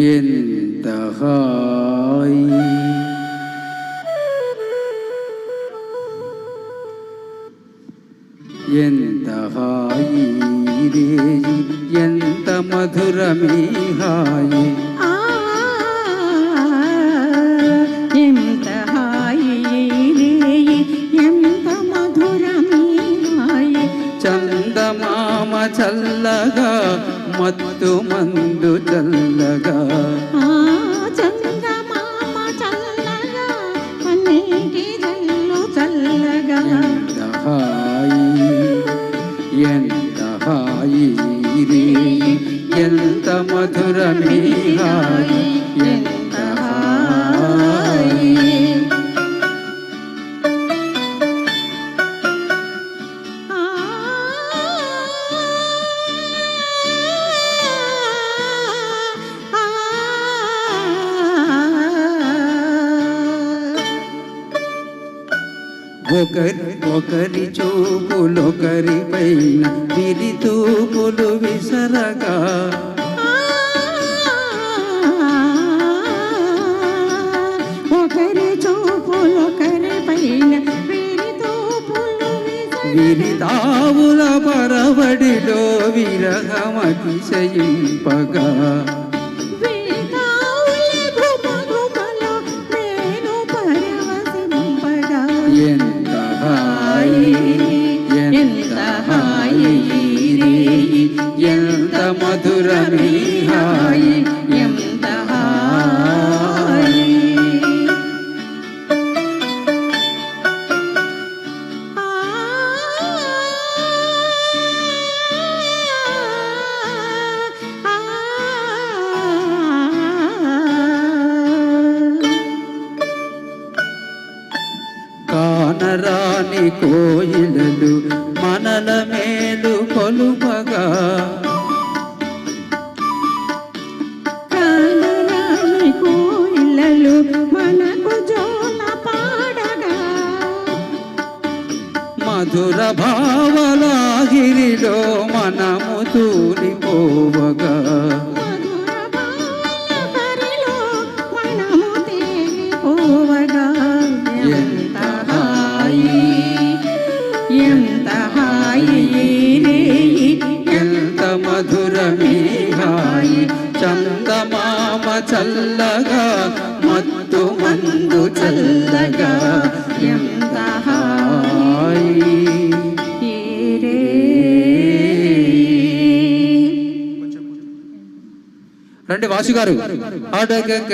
ينتهى ఎంత హాయి రేయి ఎంత మధురమీ హాయి ఎంత హాయి రేయి ఎంత మధురమీ హాయి చందమామ చల్లగా మత్తు మందు చల్లగా ఎంత మధురమీ హాయి ఎంత హాయి ఆ ఒకరి ఒకరి చూపులొకరి పైన విరి తూపులు విసరగా విసరి విరి తావుల పరవడిలో విరహమతిశయింపగా. ఎంత హాయి ఎంత హాయి ఎంత మధురమీ హాయి కానరాని కోయిలలు మనల మేలు కొలుపగా. కానరాని కోయిలలు మనకు జోల పాడగా. మధుర భావలాగిరిలో మనము తూలిపోవగా. హాయి చందమామ చల్లగా మత్తు మందు చల్లగా ఎంత హాయి రండి వాసు గారు అడగక